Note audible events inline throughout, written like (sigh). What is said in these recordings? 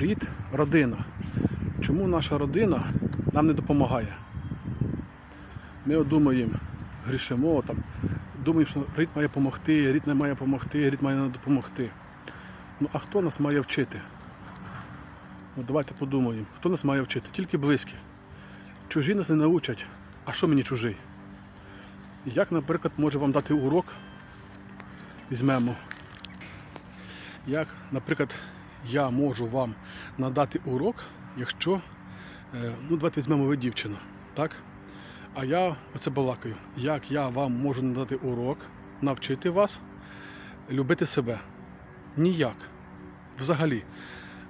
Рід, родина. Чому наша родина нам не допомагає? Ми думаємо, грішимо, там, думаємо, що рід має допомогти, рід не має допомогти, рід має не допомогти. Ну а хто нас має вчити? Ну, давайте подумаємо, хто нас має вчити? Тільки близькі. Чужі нас не научать. А що мені чужий? Як, наприклад, може вам дати урок? Візьмемо. Як, наприклад, я можу вам надати урок, якщо, е, ну давайте візьмемо ви дівчина, так? А я оце балакаю. Як я вам можу надати урок, навчити вас любити себе? Ніяк. Взагалі.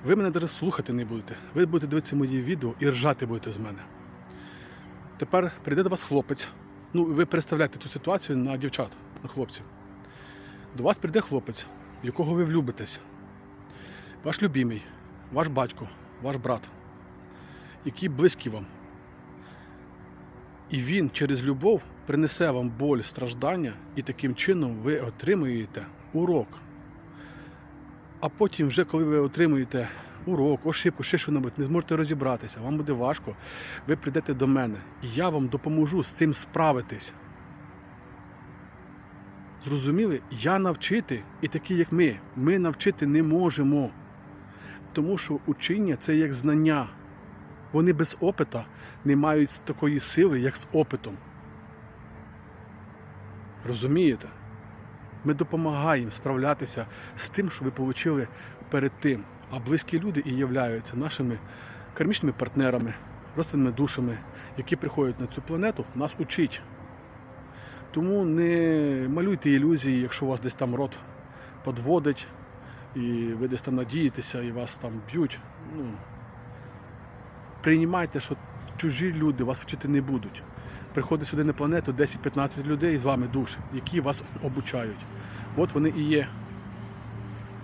Ви мене навіть слухати не будете. Ви будете дивитися мої відео і ржати будете з мене. Тепер прийде до вас хлопець. Ну, ви представляєте цю ситуацію на дівчат, на хлопців. До вас прийде хлопець, в якого ви влюбитесь. Ваш любимий, ваш батько, ваш брат, який близький вам. І він через любов принесе вам боль, страждання, і таким чином ви отримуєте урок. А потім, вже коли ви отримуєте урок, ошибку, ще що небудь, не зможете розібратися, вам буде важко, ви прийдете до мене, і я вам допоможу з цим справитись. Зрозуміли? Я навчити, і такі, як ми, ми навчити не можемо. Тому що учення це як знання. Вони без опита не мають такої сили, як з опитом. Розумієте? Ми допомагаємо справлятися з тим, що ви отримали перед тим. А близькі люди і являються нашими кармічними партнерами, родственними душами, які приходять на цю планету, нас учить. Тому не малюйте ілюзії, якщо у вас десь там рот подводить, і ви десь там надієтеся, і вас там б'ють. Ну, приймайте, що чужі люди вас вчити не будуть. Приходить сюди на планету 10-15 людей з вами душ, які вас обучають. От вони і є.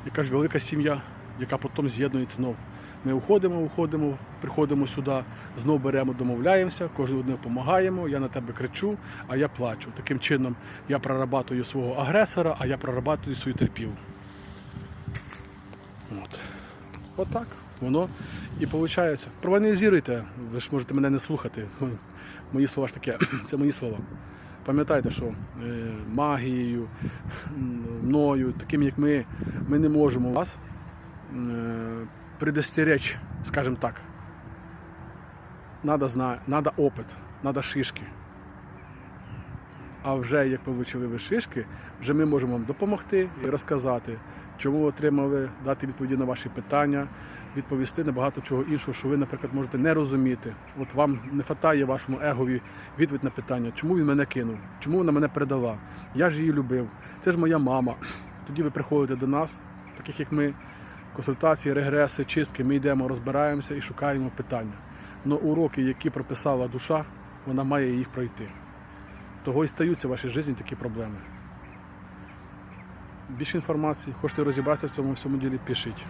Яка ж велика сім'я, яка потім з'єднується знов. Ми уходимо, уходимо, приходимо сюди, знов беремо, домовляємося, кожен одне допомагаємо, я на тебе кричу, а я плачу. Таким чином я прорабатую свого агресора, а я прорабатую свою терпілу. От. Отак воно і виходить. Проаналізуйте, ви ж можете мене не слухати. (laughs) Мої слова ж таке, (clears throat) це мої слова. Пам'ятайте, що е, магією, мною, таким як ми, ми не можемо вас е, предостеречь, скажімо так. Надо, зна... надо опит, надо шишки. А вже як отримали ви шишки, вже ми можемо вам допомогти і розказати, чому отримали, дати відповіді на ваші питання, відповісти на багато чого іншого, що ви, наприклад, можете не розуміти. От вам не вистачає вашому егові відповідь на питання, чому він мене кинув, чому вона мене предала. Я ж її любив, це ж моя мама. Тоді ви приходите до нас, таких як ми, консультації, регреси, чистки. Ми йдемо, розбираємося і шукаємо питання. Но уроки, які прописала душа, вона має їх пройти. Того і стаються в вашій житті такі проблеми. Більше інформації, хочете розібратися в цьому всьому ділі, пишіть.